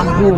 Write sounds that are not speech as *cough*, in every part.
আব্বু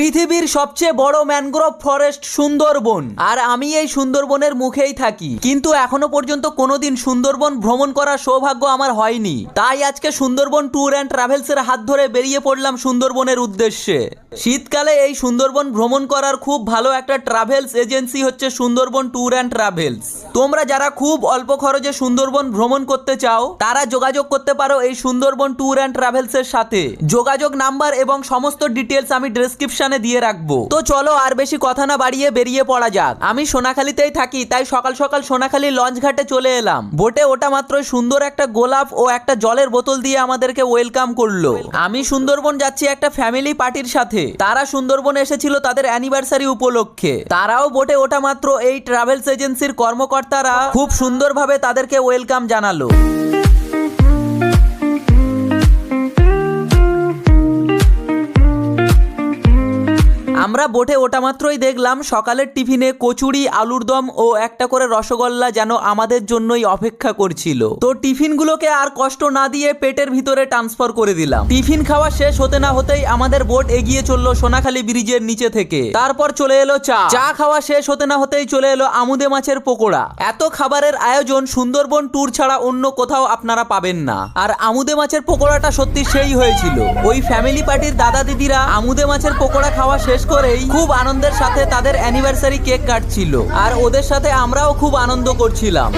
পৃথিবীর সবচেয়ে বড় ম্যানগ্রোভ ফরেস্ট সুন্দরবন। আর আমি এই সুন্দরবনের মুখেই থাকি। কিন্তু এখনও পর্যন্ত কোনোদিন সুন্দরবন ভ্রমণ করার সৌভাগ্য আমার হয়নি। তাই আজকে সুন্দরবন ট্যুর অ্যান্ড ট্রাভেলসের হাত ধরে বেরিয়ে পড়লাম সুন্দরবনের উদ্দেশ্যে। শীতকালে এই সুন্দরবন ভ্রমণ করার খুব ভালো একটা ট্রাভেলস এজেন্সি হচ্ছে সুন্দরবন ট্যুর অ্যান্ড ট্রাভেলস। তোমরা যারা খুব অল্প খরচে সুন্দরবন ভ্রমণ করতে চাও, তারা যোগাযোগ করতে পারো এই সুন্দরবন ট্যুর অ্যান্ড ট্রাভেলসের সাথে। যোগাযোগ নাম্বার এবং সমস্ত ডিটেলস আমি ডেসক্রিপশনে দিয়ে রাখব। তো চলো আর বেশি কথা না বাড়িয়ে বেরিয়ে পড়া যাক। আমি সোনাখালীতেই থাকি, তাই সকাল সকাল সোনাখালী লঞ্চ ঘাটে চলে এলাম। বোটে, ওটা মাত্র সুন্দর একটা গোলাপ ও একটা জলের বোতল দিয়ে আমাদেরকে ওয়েলকাম করল। আমি সুন্দরবন যাচ্ছি একটা ফ্যামিলি পার্টির সাথে। তারা সুন্দরবন এসেছিল তাদের অ্যানিভার্সারি উপলক্ষে। তারাও বোটে, ওটা মাত্র এই ট্রাভেলস এজেন্সির কর্মকর্তারা খুব সুন্দরভাবে তাদেরকে ওয়েলকাম জানালো। আমরা বোটে ওটা মাত্রই দেখলাম, সকালের টিফিনে কচুরি, আলুর দম ও একটা করে রসগোল্লা যেন আমাদের জন্যই অপেক্ষা করছিল। তো টিফিনগুলোকে আর কষ্ট না দিয়ে পেটের ভিতরে ট্রান্সফার করে দিলাম। টিফিন খাওয়া শেষ হতে না হতেই আমাদের বোট এগিয়ে চলল সোনাখালী ব্রিজের নিচে থেকে। তারপর চলে এলো চা। চা খাওয়া শেষ হতে না হতেই চলে এলো আমুদে মাছের পকোড়া। এত খাবারের আয়োজন সুন্দরবন ট্যুর ছাড়া অন্য কোথাও আপনারা পাবেন না। আর আমুদে মাছের পকোড়াটা সত্যি সেই হয়েছিল। ওই ফ্যামিলি পার্টির দাদা দিদিরা আমুদে মাছের পকোড়া খাওয়া শেষ করেই খুব আনন্দের সাথে তাদের অ্যানিভার্সারি কেক কাটছিল। আর ওদের সাথে আমরাও খুব আনন্দ করছিলাম।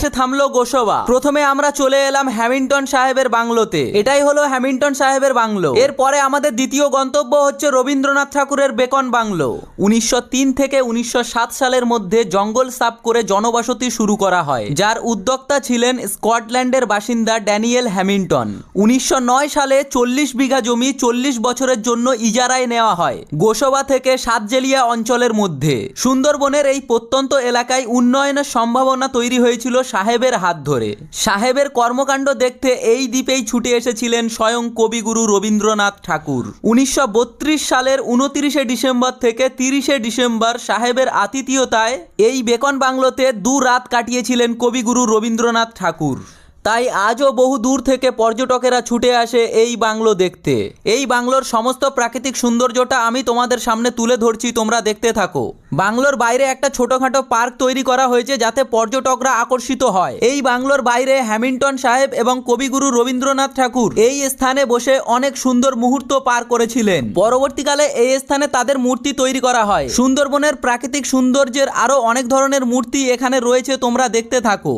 এসে থামলো গোসবা। প্রথমে আমরা চলে এলাম হ্যামিল্টন সাহেবের বাংলোতে। এটাই হলো হ্যামিল্টন সাহেবের বাংলো। এরপরে আমাদের দ্বিতীয় গন্তব্য হচ্ছে রবীন্দ্রনাথ ঠাকুরের বেকন বাংলো। উনিশশো তিন থেকে উনিশশো সাত সালের মধ্যে জঙ্গল সাফ করে জনবসতি শুরু করা হয়, যার উদ্যোক্তা ছিলেন স্কটল্যান্ডের বাসিন্দা ড্যানিয়েল হ্যামিল্টন। উনিশশো সালে চল্লিশ বিঘা জমি চল্লিশ বছরের জন্য ইজারায় নেওয়া হয়, গোসবা থেকে সাতজেলিয়া অঞ্চলের মধ্যে। সুন্দরবনের এই প্রত্যন্ত এলাকায় উন্নয়নের সম্ভাবনা তৈরি হয়েছিল সাহেবের হাত ধরে। সাহেবের কর্মকাণ্ড দেখতে এই দ্বীপেই ছুটে এসেছিলেন স্বয়ং কবিগুরু রবীন্দ্রনাথ ঠাকুর। উনিশশো বত্রিশ সালের উনতিরিশে ডিসেম্বর থেকে তিরিশে ডিসেম্বর সাহেবের আতিথিয়তায় এই বেকন বাংলোতে দু রাত কাটিয়েছিলেন কবিগুরু রবীন্দ্রনাথ ঠাকুর। তাই আজও বহু দূর থেকে পর্যটকেরা ছুটে আসে এই বাংলো দেখতে। এই বাংলোর সমস্ত প্রাকৃতিক সৌন্দর্যটা আমি তোমাদের সামনে তুলে ধরছি, তোমরা দেখতে থাকো। বাংলোর বাইরে একটা ছোটখাটো পার্ক তৈরি করা হয়েছে যাতে পর্যটকরা আকর্ষিত হয়। এই বাংলোর বাইরে হ্যামিল্টন সাহেব এবং কবিগুরু রবীন্দ্রনাথ ঠাকুর এই স্থানে বসে অনেক সুন্দর মুহূর্ত পার করেছিলেন। পরবর্তীকালে এই স্থানে তাদের মূর্তি তৈরি করা হয়। সুন্দরবনের প্রাকৃতিক সৌন্দর্যের আরও অনেক ধরনের মূর্তি এখানে রয়েছে, তোমরা দেখতে থাকো।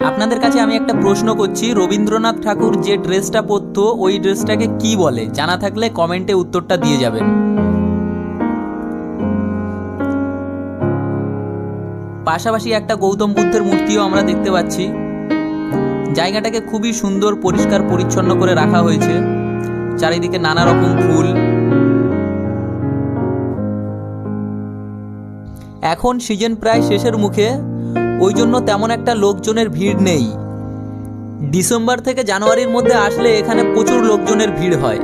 আপনাদের কাছে আমি একটা প্রশ্ন করছি, রবীন্দ্রনাথ ঠাকুর যে ড্রেসটা পরতো, ওই ড্রেসটাকে কি বলে? জানা থাকলে কমেন্টে উত্তরটা দিয়ে যাবেন। পাশাপাশি একটা গৌতম বুদ্ধের মূর্তিও আমরা দেখতে পাচ্ছি। জায়গাটাকে খুবই সুন্দর, পরিষ্কার, পরিচ্ছন্ন করে রাখা হয়েছে। চারিদিকে নানা রকম ফুল। এখন সিজন প্রায় শেষের মুখে। ওই জন্য তেমন একটা লোকজনের ভিড় নেই। ডিসেম্বর থেকে জানুয়ারির মধ্যে আসলে এখানে প্রচুর লোকজনের ভিড় হয়।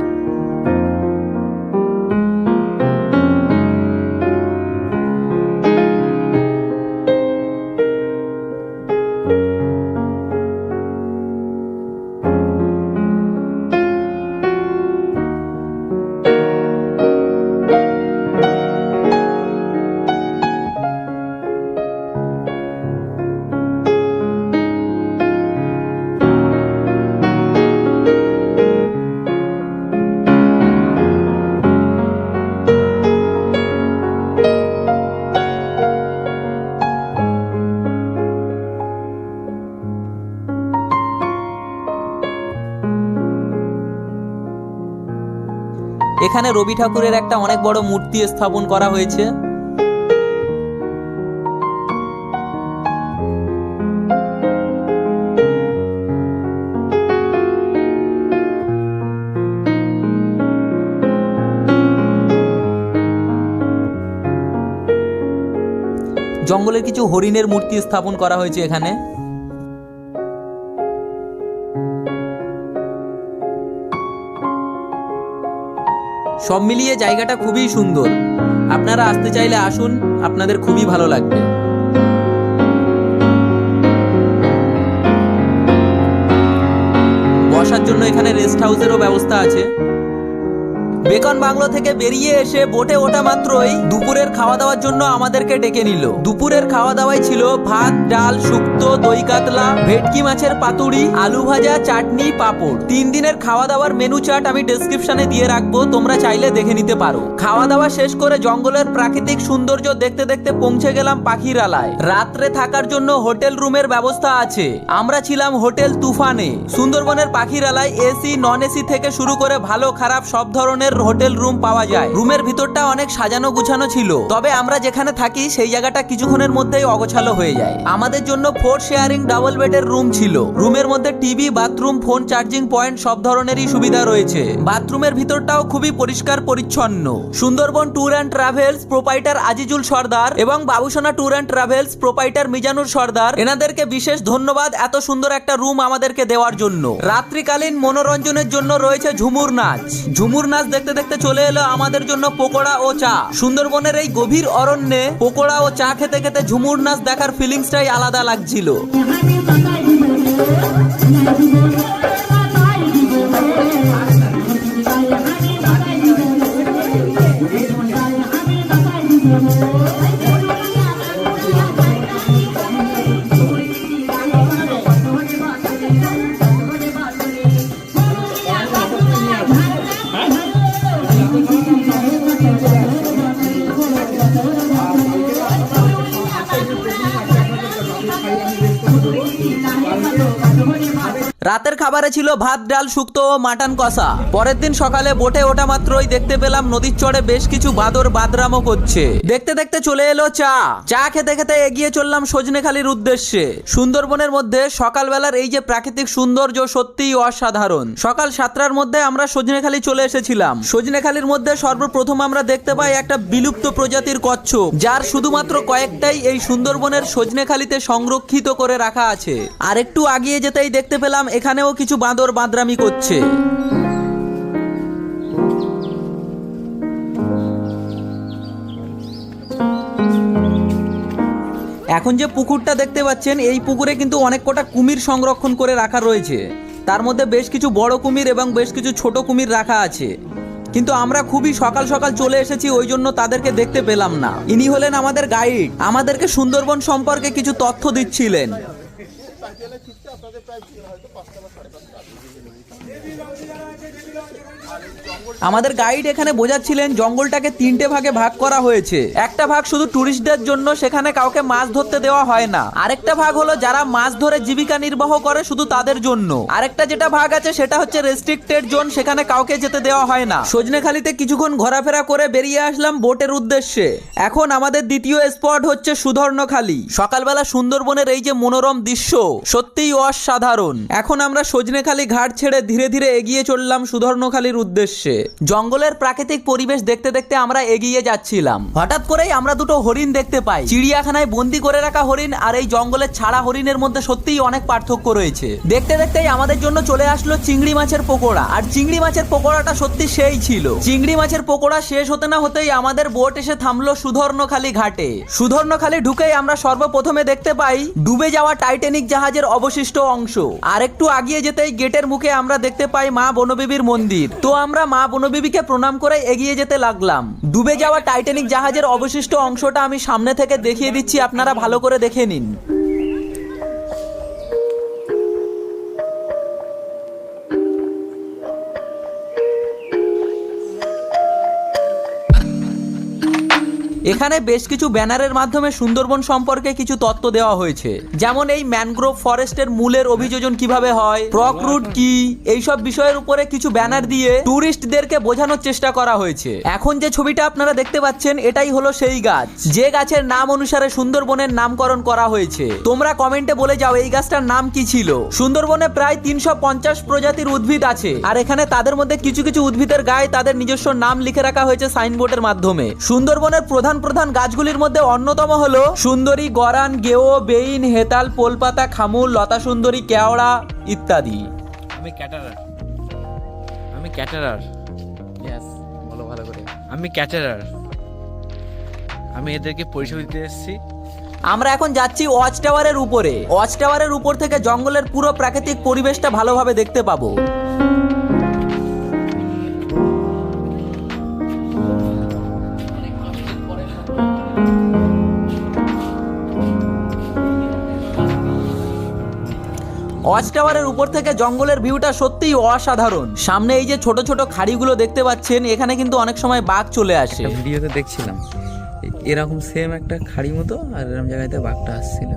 এখানে রবি ঠাকুরের একটা অনেক বড় মূর্তি স্থাপন করা হয়েছে। জঙ্গলের কিছু হরিণের মূর্তি স্থাপন করা হয়েছে এখানে। সব মিলিয়ে জায়গাটা খুবই সুন্দর। আপনারা আসতে চাইলে আসুন, আপনাদের খুবই ভালো লাগবে। বসার জন্য এখানে রেস্ট হাউসেরও ব্যবস্থা আছে। বেকন বাংলো থেকে বেরিয়ে এসে বোটে ওঠা মাত্রই দুপুরের খাওয়া দাওয়ার জন্য আমাদেরকে ডেকে নিল। দুপুরের খাওয়া দাওয়াই ছিল ভাত, ডাল, শুক্তো, দই কাতলা, ভেটকি মাছের পাতুড়ি, আলু ভাজা, চাটনি, পাঁপড়। তিন দিনের খাওয়া দাওয়ার মেনু চার্ট আমি ডেসক্রিপশনে দিয়ে রাখব, তোমরা চাইলে দেখে নিতে পারো। খাওয়া দাওয়া শেষ করে জঙ্গলের প্রাকৃতিক সৌন্দর্য দেখতে দেখতে পৌঁছে গেলাম পাখিরালায়। রাত্রে থাকার জন্য হোটেল রুমের ব্যবস্থা আছে। আমরা ছিলাম হোটেল তুফানে। সুন্দরবনের পাখিরালায় এসি, নন এসি থেকে শুরু করে ভালো খারাপ সব ধরনের হোটেল রুম পাওয়া যায়। রুমের ভিতরটা অনেক সাজানো গুছানো ছিল। তবে আমরা যেখানে থাকি, সেই জায়গাটা কিছুক্ষণের মধ্যেই অগোছালো হয়ে যায়। আমাদের জন্য ফোর শেয়ারিং ডাবল বেডের রুম ছিল। রুমের মধ্যে TV bathroom phone charging point সব ধরনেরই সুবিধা রয়েছে। বাথরুমের ভিতরটাও খুবই পরিষ্কার পরিচ্ছন্ন। Sundarban tour and travels proprietor Azizul Sardar এবং Babusona tour and travels proprietor Mizanur Sardar এনাদেরকে বিশেষ ধন্যবাদ এত সুন্দর একটা রুম আমাদেরকে দেওয়ার জন্য। রাত্রিকালীন মনোরঞ্জনের জন্য রয়েছে ঝুমুর নাচ। ঝুমুর নাচ দেখতে দেখতে দেখতে চলে এলো আমাদের জন্য পোকোড়া ও চা। সুন্দরবনের এই গভীর অরণ্যে পোকোড়া ও চা খেতে খেতে ঝুমুর নাচ দেখার ফিলিংসটাই আলাদা লাগছিল। রাতের খাবারে ছিল ভাত, ডাল, শুক্তো ও মাটন কষা। পরের দিন সকালে বোটে ওঠা মাত্রই দেখতে পেলাম নদীর চড়ে বেশ কিছু বাদর বাদরামও করছে। দেখতে দেখতে চলে এলো চা। চা খেতে খেতে এগিয়ে চললাম সজনেখালির উদ্দেশ্যে। সুন্দরবনের মধ্যে সকালবেলার এই যে প্রাকৃতিক সৌন্দর্য সত্যিই অসাধারণ। সকাল সাতটার মধ্যে আমরা সজনেখালি চলে এসেছিলাম। সজনেখালির মধ্যে সর্বপ্রথম আমরা দেখতে পাই একটা বিলুপ্ত প্রজাতির কচ্ছপ, যার শুধুমাত্র কয়েকটাই এই সুন্দরবনের সজনেখালিতে সংরক্ষিত করে রাখা আছে। আর একটু আগিয়ে যেতেই দেখতে পেলাম এখানেও কিছু বাঁদর বাঁদরামি করছে। এখন যে পুকুরটা দেখতে পাচ্ছেন, এই পুকুরে কিন্তু অনেক কটা কুমির সংরক্ষণ করে রাখা রয়েছে। তার মধ্যে বেশ কিছু বড় কুমির এবং বেশ কিছু ছোট কুমির রাখা আছে। কিন্তু আমরা খুবই সকাল সকাল চলে এসেছি, ওই জন্য তাদেরকে দেখতে পেলাম না। ইনি হলেন আমাদের গাইড। আমাদেরকে সুন্দরবন সম্পর্কে কিছু তথ্য দিচ্ছিলেন। আমাদের গাইড এখানে বোঝাচ্ছিলেন জঙ্গলটাকে তিনটে ভাগে ভাগ করা হয়েছে। একটা ভাগ শুধু টুরিস্টদের জন্য, সেখানে কাউকে মাছ ধরতে দেওয়া হয় না। আরেকটা ভাগ হলো যারা মাছ ধরে জীবিকা নির্বাহ করে শুধু তাদের জন্য। আরেকটা যেটা ভাগ আছে, সেটা হচ্ছে রেস্ট্রিক্টেড জোন সেখানে কাউকে যেতে দেওয়া হয় না। সজনেখালিতে কিছুক্ষণ ঘোরাফেরা করে বেরিয়ে আসলাম বোটের উদ্দেশ্যে। এখন আমাদের দ্বিতীয় স্পট হচ্ছে সুধর্ণখালি। সকালবেলা সুন্দরবনের এই যে মনোরম দৃশ্য, সত্যিই অসাধারণ। এখন আমরা সজনেখালি ঘাট ছেড়ে ধীরে ধীরে এগিয়ে চললাম সুধর্ণখালির উদ্দেশ্যে। জঙ্গলের প্রাকৃতিক পরিবেশ দেখতে দেখতে আমরা এগিয়ে যাচ্ছিলাম। হঠাৎ করেই আমরা দুটো হরিণ দেখতে পাই। চিড়িয়াখানায় বন্দি করে রাখা হরিণ আর এই জঙ্গলের ছাড়া হরিণের মধ্যে সত্যিই অনেক পার্থক্য রয়েছে। দেখতে দেখতেই আমাদের জন্য চলে আসলো চিংড়ি মাছের পকোড়া। আর চিংড়ি মাছের পকোড়াটা সত্যি সেই ছিল। চিংড়ি মাছের পকোড়া শেষ হতে না হতেই আমাদের বোট এসে থামলো সুধর্ণখালি ঘাটে। সুধর্ণখালি ঢুকেই আমরা সর্বপ্রথমে দেখতে পাই ডুবে যাওয়া টাইটানিক জাহাজের অবশিষ্ট অংশ। আর একটু আগিয়ে যেতেই গেটের মুখে আমরা দেখতে পাই মা বনবিবির মন্দির। তো আমরা মা বনবিবিকে প্রণাম করে এগিয়ে যেতে লাগলাম। ডুবে যাওয়া টাইটানিক জাহাজের অবশিষ্ট অংশটা আমি সামনে থেকে দেখিয়ে দিচ্ছি, আপনারা ভালো করে দেখে নিন। এখানে বেশ কিছু ব্যানারের মাধ্যমে সুন্দরবন সম্পর্কে কিছু তত্ত্ব দেওয়া হয়েছে। যেমন এই ম্যানগ্রোভ ফরেস্টের মূলের অভিযোজন কীভাবে হয়, প্রক রুট কি, এইসব বিষয়ের উপরে কিছু ব্যানার দিয়ে ট্যুরিস্টদেরকে বোঝানোর চেষ্টা করা হয়েছে। এখন যে ছবিটা আপনারা দেখতে পাচ্ছেন, এটাই হলো সেই গাছ। যে গাছের নাম অনুসারে সুন্দরবনের নামকরণ করা হয়েছে। তোমরা কমেন্টে বলে যাও এই গাছটার নাম কি ছিল। সুন্দরবনে প্রায় তিনশো পঞ্চাশ প্রজাতির উদ্ভিদ আছে। আর এখানে তাদের মধ্যে কিছু কিছু উদ্ভিদের গায়ে তাদের নিজস্ব নাম লিখে রাখা হয়েছে সাইনবোর্ডের মাধ্যমে। সুন্দরবনের প্রধান প্রধান প্রধান গাছগুলির মধ্যে অন্যতম হলো সুন্দরী গরান গেও বেইন হেতাল পোলপাতা খামুল লতা সুন্দরী কেওড়া ইত্যাদি। আমি ক্যাটারার। আমি ক্যাটারার। ইয়েস বলো ভালো করে। আমি ক্যাটারার। আমি এদেরকে পরিষেবা দিতে এসেছি। আমরা এখন যাচ্ছি ওয়াচ টাওয়ারের উপরে। ওয়াচ টাওয়ারের উপর থেকে জঙ্গলের পুরো প্রাকৃতিক পরিবেশটা ভালোভাবে দেখতে পাবো। ওয়াচ টাওয়ারের উপর থেকে জঙ্গলের ভিউটা সত্যিই অসাধারণ। সামনে এই যে ছোট ছোট খাড়িগুলো দেখতে পাচ্ছেন, এখানে কিন্তু অনেক সময় বাঘ চলে আসে। ভিডিওতে দেখছিলাম। এরকম সেম একটা খাড়ি মতো আর এরকম জায়গাতে বাঘটা আসছিল।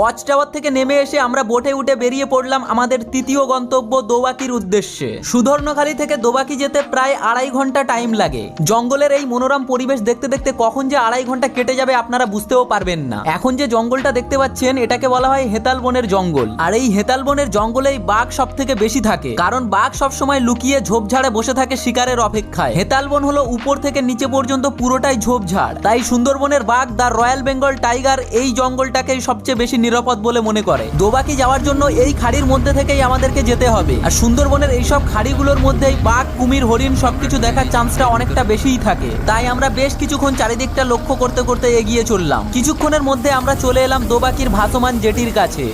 ওয়াচ টাওয়ার থেকে নেমে এসে আমরা বোটে উঠে বেরিয়ে পড়লাম আমাদের তৃতীয় গন্তব্য দোবাকির উদ্দেশ্যে। সুধর্ণখালী থেকে দোবাকি যেতে প্রায় আড়াই ঘণ্টা টাইম লাগে। জঙ্গলের এই মনোরম পরিবেশ দেখতে দেখতে কখন যে আড়াই ঘণ্টা কেটে যাবে আপনারা বুঝতেও পারবেন না। এখন যে জঙ্গলটা দেখতে পাচ্ছেন, এটাকে বলা হয় হেতাল বনের জঙ্গল। আর এই হেতাল বনের জঙ্গলেই বাঘ সব থেকে বেশি থাকে। কারণ বাঘ সব সময় লুকিয়ে ঝোপঝাড়ে বসে থাকে শিকারের অপেক্ষায়। হেতাল বন হলো উপর থেকে নিচে পর্যন্ত পুরোটাই ঝোপঝাড়। তাই সুন্দরবনের বাঘ দা রয়্যাল বেঙ্গল টাইগার এই জঙ্গলটাকেই সবচেয়ে বেশি নিরাপদ বলে মনে করে। দোবাকি যাওয়ার জন্য এই খাড়ির মধ্যে থেকেই আমাদেরকে যেতে হবে। আর সুন্দরবনের এইসব খাড়িগুলোর মধ্যেই বাঘ, কুমির, হরিণ সবকিছু দেখার চান্সটা অনেকটা বেশিই থাকে। তাই আমরা বেশ কিছুক্ষণ চারিদিকটা লক্ষ্য করতে করতে এগিয়ে চললাম। কিছুক্ষণের মধ্যে আমরা চলে এলাম দোবাকির ভাসমান জেটির কাছে।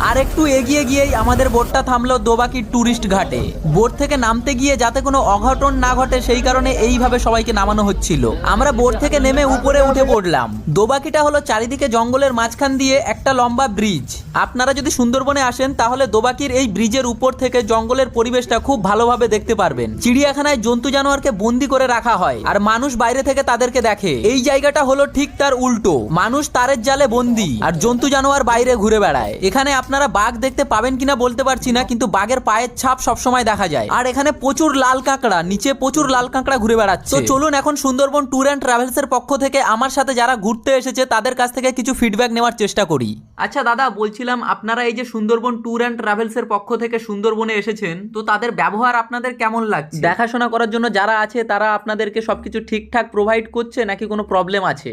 আর একটু এগিয়ে গিয়েই আমাদের বোটটা থামলো দোবাকির ট্যুরিস্ট ঘাটে। বোট থেকে নামতে গিয়ে যাতে কোনো অঘটন না ঘটে সেই কারণে এইভাবে সবাইকে নামানো হচ্ছিল। আমরা বোট থেকে নেমে উপরে উঠে পড়লাম। দোবাকিটা হলো চারিদিকে জঙ্গলের মাঝখান দিয়ে একটা লম্বা ব্রিজ। আপনারা যদি সুন্দরবনে আসেন, তাহলে দোবাকির এই ব্রিজের উপর থেকে জঙ্গলের পরিবেশটা খুব ভালোভাবে দেখতে পারবেন। চিড়িয়াখানায় জন্তু জানোয়ারকে বন্দি করে রাখা হয় আর মানুষ বাইরে থেকে তাদেরকে দেখে। এই জায়গাটা হলো ঠিক তার উল্টো। মানুষ তারের জালে বন্দি আর জন্তু জানোয়ার বাইরে ঘুরে বেড়ায়। এখানে আপনারা বাঘ দেখতে পাবেন কিনা বলতে পারছি না কিন্তু বাঘের পায়ের ছাপ সবসময় দেখা যায়। আর এখানে প্রচুর লাল কাঁকড়া নিচে প্রচুর লাল কাঁকড়া ঘুরে বেড়াচ্ছে। তো চলুন এখন সুন্দরবন ট্যুর অ্যান্ড ট্রাভেলস এর পক্ষ থেকে আমার সাথে যারা ঘুরতে এসেছে তাদের কাছ থেকে কিছু ফিডব্যাক নেওয়ার চেষ্টা করি। আচ্ছা দাদা বলছিলাম আপনারা এই যে সুন্দরবন ট্যুর অ্যান্ড ট্রাভেলস এর পক্ষ থেকে সুন্দরবনে এসেছেন তো তাদের ব্যবহার আপনাদের কেমন লাগছে? দেখাশোনা করার জন্য যারা আছে তারা আপনাদেরকে সবকিছু ঠিকঠাক প্রোভাইড করছে নাকি কোনো প্রবলেম আছে?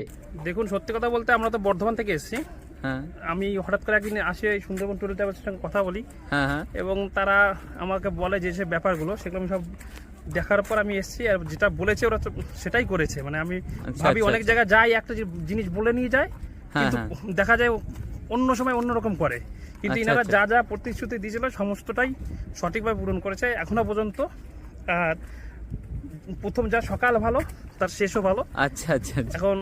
দেখুন সত্যি কথা বলতে আমরা তো বর্ধমান থেকে এসেছি। আমি হঠাৎ করে একদিন আসি সুন্দরবন ট্যুরিস্ট ট্রাভেলসের সঙ্গে কথা বলি। হ্যাঁ হ্যাঁ। এবং তারা আমাকে বলে যে যে ব্যাপারগুলো সেগুলো আমি সব দেখার পর আমি এসেছি আর যেটা বলেছে ওরা সেটাই করেছে। মানে আমি আচ্ছা, ভাবি আচ্ছা, অনেক আচ্ছা। জায়গায় যাই একটা জিনিস বলে নিয়ে যায় হ্যাঁ, কিন্তু হ্যাঁ। দেখা যায় অন্য সময় অন্যরকম করে। কিন্তু ইনারা আচ্ছা। যা যা প্রতিশ্রুতি দিয়েছিল সমস্তটাই সঠিকভাবে পূরণ করেছে। এখনও পর্যন্ত আর প্রথম যা সকাল ভালো তার শেষও ভালো। আচ্ছা আচ্ছা। এখন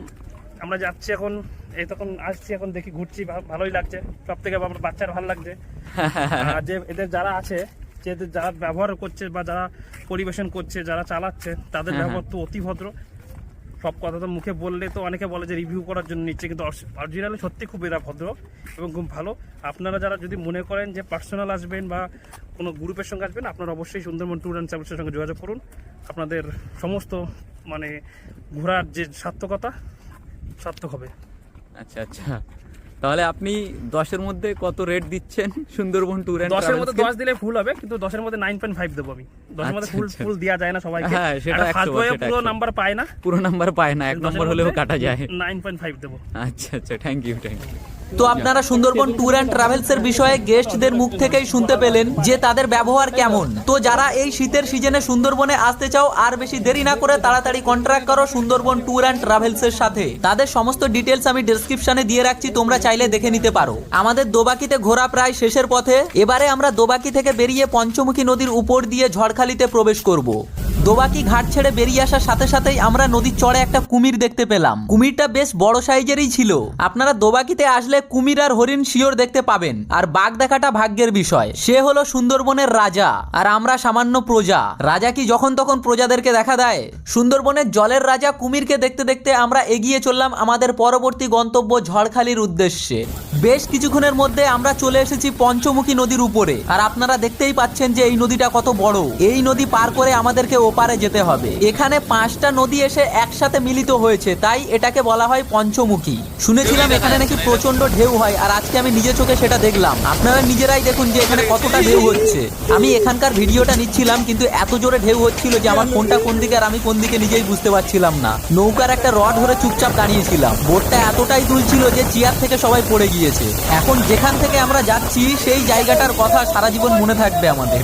আমরা যাচ্ছি এখন এই তখন আসছি এখন দেখি ঘুরছি ভালোই লাগছে। সব থেকে আমার বাচ্চার ভালো লাগছে। *laughs* আর যে এদের যারা আছে যে এদের যারা ব্যবহার করছে বা যারা পরিবেশন করছে যারা চালাচ্ছে তাদের হ্যাঁ, ব্যবহার তো অতি ভদ্র। সব কথা তো মুখে বললে তো অনেকে বলে যে রিভিউ করার জন্য নিচ্ছে কিন্তু অরিজিনালি সত্যি খুব এরা ভদ্র এবং খুব ভালো। আপনারা যারা যদি মনে করেন যে পার্সোনাল আসবেন বা কোনো গ্রুপের সঙ্গে আসবেন আপনারা অবশ্যই সুন্দরবন ট্যুর অ্যান্ড ট্রাভেলসের সঙ্গে যোগাযোগ করুন। আপনাদের সমস্ত মানে ঘোরার যে সার্থকতা সার্থক হবে। আচ্ছা আচ্ছা। তাহলে আপনি দশের মধ্যে কত রেট দিচ্ছেন সুন্দরবন ট্যুর অ্যান্ড দশের মধ্যে দশ দিলে ফুল হবে কিন্তু দশের মধ্যে নাইন পয়েন্ট ফাইভ দেবো আমি। দশের মধ্যে ফুল। ফুল দেওয়া যায় না সবাই হ্যাঁ, সেটা ফার্স্ট বয়ে পুরো নাম্বার পায় না। পুরো নাম্বার পায় না এক নম্বর হলেও কাটা যায়। নাইন পয়েন্ট ফাইভ দেবো। আচ্ছা আচ্ছা থ্যাংক ইউ থ্যাংক ইউ তো আপনারা সুন্দরবন ট্যুর অ্যান্ড ট্রাভেলস এর বিষয়ে গেস্টদের মুখ থেকেই শুনতে পেলেন যে তাদের ব্যবহার কেমন। তো যারা এই শীতের সিজনে সুন্দরবনে আসতে চাও, আর বেশি দেরি না করে তাড়াতাড়ি কন্ট্রাক্ট করো সুন্দরবন ট্যুর অ্যান্ড ট্রাভেলস এর সাথে। তাদের সমস্ত ডিটেলস আমি ডেসক্রিপশনে দিয়ে রাখছি, তোমরা চাইলে দেখে নিতে পারো। আমাদের দোবাকিতে ঘোরা প্রায় শেষের পথে, এবারে আমরা দোবাকি থেকে বেরিয়ে পঞ্চমুখী নদীর উপর দিয়ে ঝড়খালিতে প্রবেশ করব। দোবাকি ঘাট ছেড়ে বেরিয়ে আসার সাথে সাথেই আমরা নদীর চড়ে একটা কুমির দেখতে পেলাম। কুমিরটা বেশ বড় সাইজেরই ছিল। আপনারা দোবাকিতে আসলে কুমির আর হরিণ শিওর দেখতে পাবেন। আর বাঘ দেখাটা ভাগ্যের বিষয়। সে হলো সুন্দরবনের রাজা, আর আমরা সামান্য প্রজা। রাজা কি যখন তখন প্রজাদেরকে দেখা দেয়? সুন্দরবনের জলের রাজা কুমিরকে দেখতে দেখতে আমরা এগিয়ে চললাম আমাদের পরবর্তী গন্তব্য ঝড়খালির উদ্দেশ্যে। বেশ কিছুক্ষণের মধ্যে আমরা চলে এসেছি পঞ্চমুখী নদীর উপরে। আর আপনারা দেখতেই পাচ্ছেন যে এই নদীটা কত বড়। এই নদী পার করে আমাদেরকে ওপারে যেতে হবে। এখানে পাঁচটা নদী এসে একসাথে মিলিত হয়েছে, তাই এটাকে বলা হয় পঞ্চমুখী। শুনেছিলাম এখানে নাকি প্রচণ্ড ঢেউ হয়, আর আজকে আমি নিজে চোখে সেটা দেখলাম। আপনারা নিজেরাই দেখুন যে এখানে কতটা ঢেউ হচ্ছে। আমি এখানকার ভিডিওটা নিচ্ছিলাম, কিন্তু এত জোরে ঢেউ হচ্ছিল যে আমার কোনটা কোন দিকে আর আমি কোন দিকে নিজেই বুঝতে পারছিলাম না। নৌকার একটা রড ধরে চুপচাপ দাঁড়িয়েছিলাম। বোটটা এতটাই দুলছিল যে চেয়ার থেকে সবাই পড়ে গিয়েছে। এখন যেখান থেকে আমরা যাচ্ছি, সেই জায়গাটার কথা সারা জীবন মনে থাকবে আমাদের।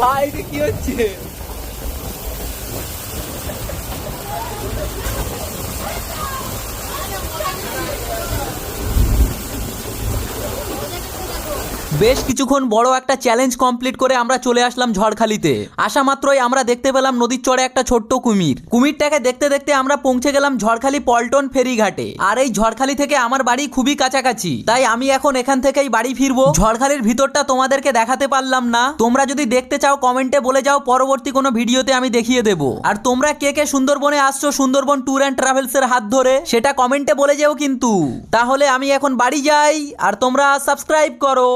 ভাই কি হচ্ছে বেশ কিছুক্ষণ বড় একটা চ্যালেঞ্জ কমপ্লিট করে আমরা চলে আসলাম ঝড়খালিতে। আসা মাত্রই আমরা দেখতে পেলাম নদীর চড়ে একটা ছোট্ট কুমির। কুমিরটাকে দেখতে দেখতে আমরা পৌঁছে গেলাম ঝড়খালি পল্টন ফেরিঘাটে। আর এই ঝড়খালি থেকে আমার বাড়ি খুবই কাছাকাছি। তাই আমি এখন এখান থেকেই বাড়ি ফিরবো। ঝড়খালির ভিতরটা তোমাদেরকে দেখাতে পারলাম না। তোমরা যদি দেখতে চাও, কমেন্টে বলে যাও, পরবর্তী কোনো ভিডিওতে আমি দেখিয়ে দেব। আর তোমরা কে কে সুন্দরবনে আসছো, সুন্দরবন ট্যুর অ্যান্ড ট্রাভেলস এর হাত ধরে, সেটা কমেন্টে বলে যাও কিন্তু। তাহলে আমি এখন বাড়ি যাই। আর তোমরা সাবস্ক্রাইব করো।